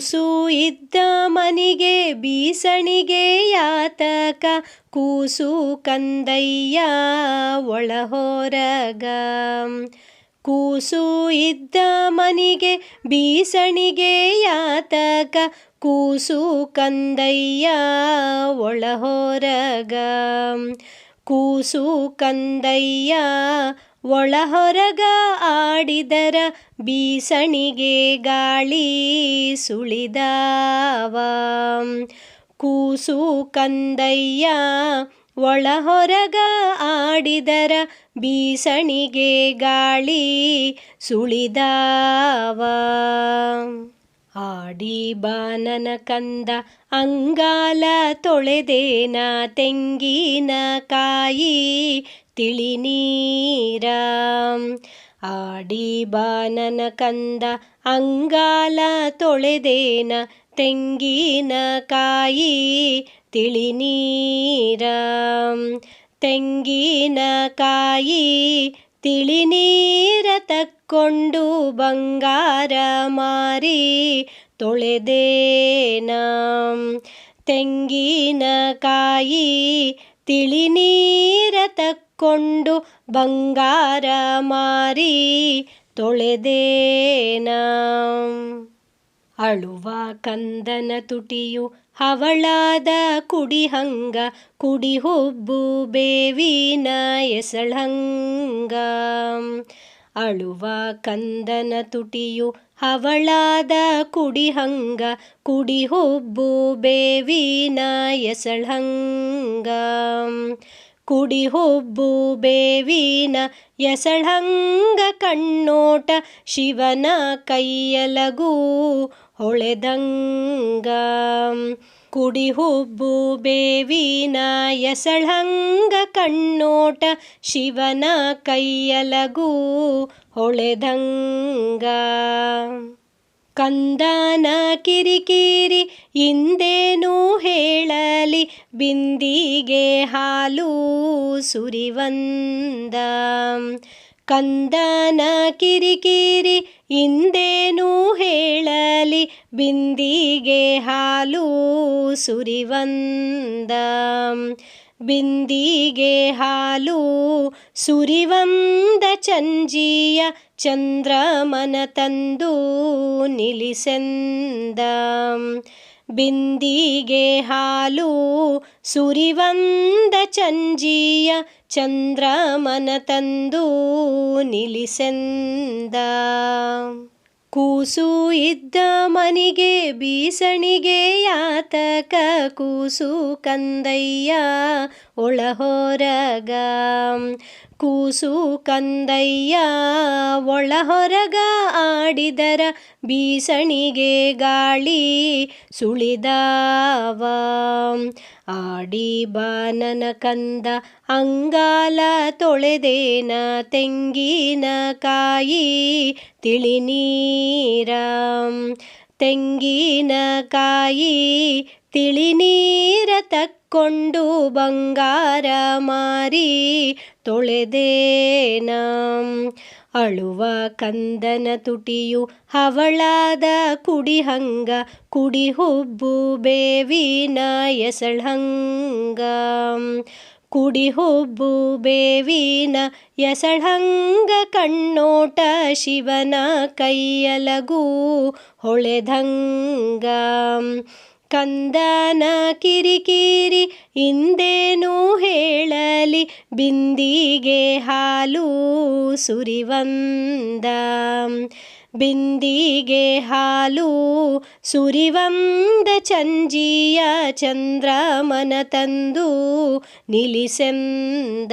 ಕೂಸು ಇದ್ದ ಮನಿಗೆ, ಬೀಸಣಿಗೆ ಯಾತಕ? ಕೂಸು ಕಂದಯ್ಯ ಒಳಹೊರಗ. ಕೂಸು ಇದ್ದ ಮನಿಗೆ, ಬೀಸಣಿಗೆ ಯಾತಕ? ಕೂಸು ಕಂದಯ್ಯ ಒಳಹೊರಗ. ಕೂಸು ಕಂದಯ್ಯ ಒಳಹೊರಗ ಆಡಿದರ ಬೀಸಣಿಗೆ ಗಾಳಿ ಸುಳಿದಾವ. ಕೂಸು ಕಂದಯ್ಯ ಒಳಹೊರಗ ಆಡಿದರ ಬೀಸಣಿಗೆ ಗಾಳಿ ಸುಳಿದಾವ. ಆಡಿ ಬಾನನ ಕಂದ ಅಂಗಾಲ ತೊಳೆದೇನ ತೆಂಗಿನ ಕಾಯಿ ತಿಳಿನೀರ ಆಡಿ ಬಾನನ ಕಂದ ಅಂಗಾಲ ತೊಳೆದೇನ ತೆಂಗಿನ ಕಾಯಿ ತಿಳಿನೀರ ತೆಂಗಿನ ಕಾಯಿ ತಿಳಿನೀರ ತಕ್ಕೊಂಡು ಬಂಗಾರ ಮಾರಿ ತೊಳೆದೇನ. ತೆಂಗಿನ ಕಾಯಿ ತಿಳಿನೀರ ತಕ್ಕೊಂಡು ಬಂಗಾರ ಮಾರಿ ತೊಳೆದೇನ. ಅಳುವ ಕಂದನ ತುಟಿಯು ಹವಳಾದ ಕುಡಿಹಂಗ ಕುಡಿ ಹುಬ್ಬು ಬೇವಿನ ಎಸಳಂಗ. ಅಳುವ ಕಂದನ ತುಟಿಯು ಹವಳಾದ ಕುಡಿಹಂಗ ಕುಡಿ ಹುಬ್ಬು ಬೇವಿನ ಎಸಳಂಗ. ಕುಡಿ ಹುಬ್ಬು ಬೇವಿನ ಎಸಳಂಗ ಕಣ್ಣೋಟ ಶಿವನ ಕೈಯಲಗೂ ಹೊಳೆದಂಗ. ಕುಡಿ ಹುಬ್ಬು ಬೇವಿನ ಎಸಳಂಗ ಕಣ್ಣೋಟ ಶಿವನ ಕೈಯಲಗೂ ಹೊಳೆದಂಗ. ಕಂದನ ಕಿರಿಕಿರಿ ಇಂದೇನು ಹೇಳಲಿ. ಬಿಂದಿಗೆ ಹಾಲು ಸುರಿವಂದ. ಕಂದನ ಕಿರಿಕಿರಿ ಇಂದೇನು ಹೇಳಲಿ. ಬಿಂದಿಗೆ ಹಾಲು ಸುರಿವಂದ. ಬಿಂದಿಗೆ ಹಾಲು ಸುರಿವಂದ. ಚಂಜಿಯ ಚಂದ್ರಮನ ತಂದು ನಿಲಿಸೆಂದ ಬಿಂದಿಗೆ ಹಾಲು ಸುರಿವಂದ ಚಂಜಿಯ ಚಂದ್ರಮನ ತಂದು ನಿಲ್ಲಿಸೆಂದ. ಕೂಸು ಇದ್ದ ಮನಿಗೆ, ಬೀಸಣಿಗೆ ಯಾತಕ ಕೂಸು ಕಂದಯ್ಯ ಒಳಹೊರಗ. ಕೂಸು ಕಂದಯ್ಯ ಒಳಹೊರಗ ಆಡಿದರ, ಬೀಸಣಿಗೆ ಗಾಳಿ ಸುಳಿದಾವ. ಆಡಿ ಬಾನನ ಕಂದ ಅಂಗಾಲ ತೊಳೆದೇನ ತೆಂಗಿನ ಕಾಯಿ ತಿಳಿನೀರ ತೆಂಗಿನ ಕಾಯಿ ತಿಳಿನೀರ ತಕ್ಕೊಂಡು ಬಂಗಾರ ಮಾರಿ ತೊಳೆದೇನ ಅಳುವ ಕಂದನ ತುಟಿಯು ಹವಳಾದ ಕುಡಿಹಂಗ ಕುಡಿ ಹುಬ್ಬು ಬೇವಿನ ಎಸಳಂಗ ಕುಡಿ ಹುಬ್ಬು ಬೇವಿನ ಎಸಳಂಗ ಕಣ್ಣೋಟ ಶಿವನ ಕೈಯಲಗೂ ಹೊಳೆದಂಗ. ಕಂದನ ಕಿರಿಕಿರಿ ಇಂದೇನು ಹೇಳಲಿ ಬಿಂದಿಗೆ ಹಾಲು ಸುರಿವಂದ. ಬಿಂದಿಗೆ ಹಾಲು ಸುರಿವಂದ ಚಂಜಿಯ ಚಂದ್ರಮನ ತಂದು ನಿಲ್ಲಿಸೆಂದ